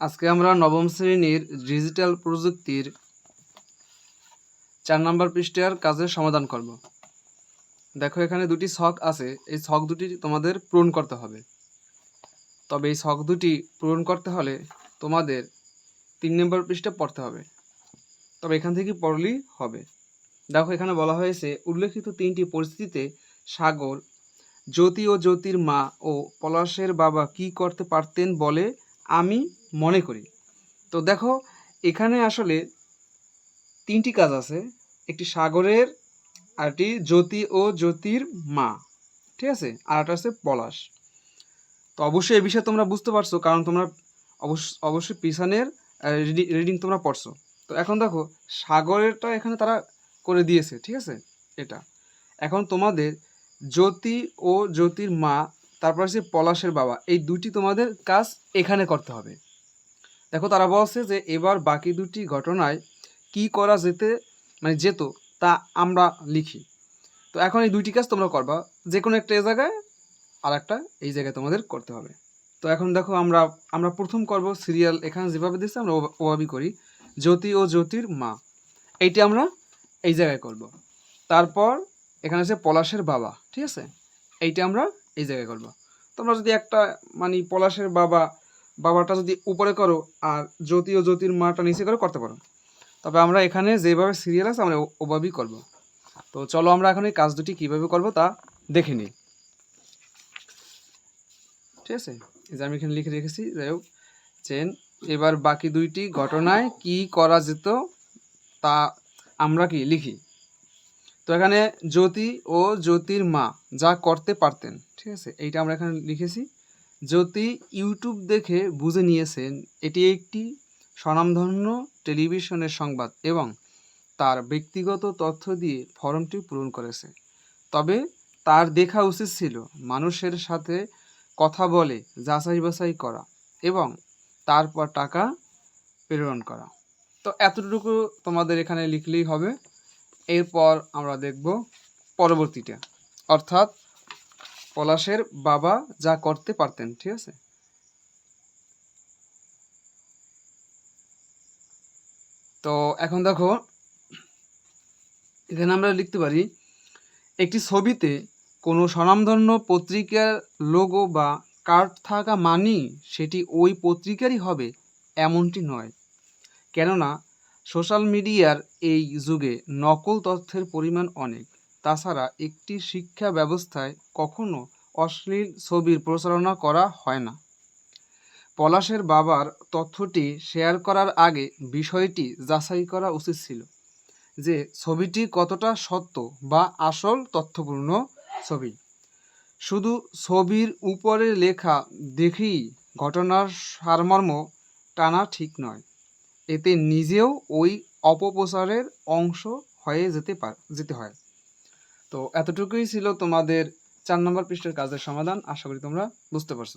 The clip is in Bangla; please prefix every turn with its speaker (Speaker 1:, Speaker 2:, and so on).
Speaker 1: আজকে আমরা নবম শ্রেণির ডিজিটাল প্রযুক্তির চার নম্বর পৃষ্ঠার কাজের সমাধান করব। দেখো এখানে দুটি ছক আছে। এই ছক দুটি তোমাদের পূরণ করতে হবে। তবে এই ছক দুটি পূরণ করতে হলে তোমাদের তিন নম্বর পৃষ্ঠা পড়তে হবে। তবে এখান থেকে পড়লেই হবে। দেখো এখানে বলা হয়েছে, উল্লেখিত তিনটি পরিস্থিতিতে সাগর, জ্যোতি ও জ্যোতির মা ও পলাশের বাবা কি করতে পারতেন বলে আমি মনে করি। তো দেখো, এখানে আসলে তিনটি কাজ আছে। একটি সাগরের আরটি জ্যোতি ও জ্যোতির মা। ঠিক আছে? আর একটা আছে পলাশ। তো অবশ্যই এই বিষয়ে তোমরা বুঝতে পারছ, কারণ তোমরা অবশ্য, অবশ্যই পিছনের রিডিং তোমরা পড়ছো। তো এখন দেখো, সাগরেরটা এখানে তারা করে দিয়েছে, ঠিক আছে? এটা। এখন তোমাদের জ্যোতি ও জ্যোতির মা, তারপর আছে পলাশের বাবা, এই দুটি তোমাদের কাজ এখানে করতে হবে। দেখো তারা বলছে যে এবার বাকি দুটি ঘটনায় কি করা যেতে মানে যেত তা আমরা লিখি। তো এখন এই দুইটি কাজ তোমরা করবা। যে কোনো একটা এ জায়গায় আর একটা এই জায়গায় তোমাদের করতে হবে। তো এখন দেখো আমরা আমরা প্রথম করব সিরিয়াল। এখানে যেভাবে দিচ্ছে আমরা ওভা- ওভাবেই করি। জ্যোতি ও জ্যোতির মা। এইটি আমরা এই জায়গায় করব। তারপর এখানে আছে পলাশের বাবা, ঠিক আছে? এইটা আমরা এই জায়গায় করব। তোমরা যদি একটা মানে পলাশের বাবা বাবাটা যদি উপরে করো আর জ্যোতি ও জ্যোতির মাটা নিচে করে, করতে পারো। তবে আমরা এখানে যেভাবে সিরিয়াল আছে, আমরা ওভাবেই করব। তো চলো আমরা এখন এই কাজ দুটি কীভাবে করব তা দেখে নিই। ঠিক আছে? এই যে আমি এখানে লিখে রেখেছি, যাই হোক। চেন এবার বাকি দুইটি ঘটনায় কি করা যেত তা আমরা কি লিখি? তো এখানে জ্যোতি ও জ্যোতির মা যা করতে পারতেন, ঠিক আছে? এইটা আমরা এখানে লিখেছি। জ্যোতি ইউটিউব দেখে বুঝে নিয়েছেন, এটি একটি স্বনামধন্য টেলিভিশনের সংবাদ এবং তার ব্যক্তিগত তথ্য দিয়ে ফর্মটি পূরণ করেছে। তবে তার দেখা উচিত ছিল মানুষের সাথে কথা বলে যাচাই বাছাই করা এবং তারপর টাকা প্রেরণ করা। তো এতটুকু তোমাদের এখানে লিখলেই হবে। এরপর আমরা দেখব পরবর্তীটা। অর্থাৎ পলাশের বাবা যা করতে পারতেন, ঠিক আছে? তো এখন দেখো, এখানে আমরা লিখতে পারি, একটি ছবিতে কোনো স্বনামধন্য পত্রিকার লোগো বা কার্ড থাকা মানেই সেটি ওই পত্রিকারই হবে, এমনটি নয়। কেননা সোশ্যাল মিডিয়ার এই যুগে নকল তথ্যের পরিমাণ অনেক। তাছাড়া একটি শিক্ষা ব্যবস্থায় কখনো অশ্লীল ছবির প্রচারণা করা হয় না। পলাশের বাবার তথ্যটি শেয়ার করার আগে বিষয়টি যাচাই করা উচিত ছিল যে ছবিটি কতটা সত্য বা আসল তথ্যপূর্ণ ছবি। শুধু ছবির উপরে লেখা দেখেই ঘটনার সারমর্ম টানা ঠিক নয়, এতে নিজেও ওই অপপ্রচারের অংশ হয়ে যেতে পার, যেতে হয়। তো এতটুকুই ছিল তোমাদের চার নম্বর পৃষ্ঠের কাজের সমাধান। আশা করি তোমরা বুঝতে পারছ।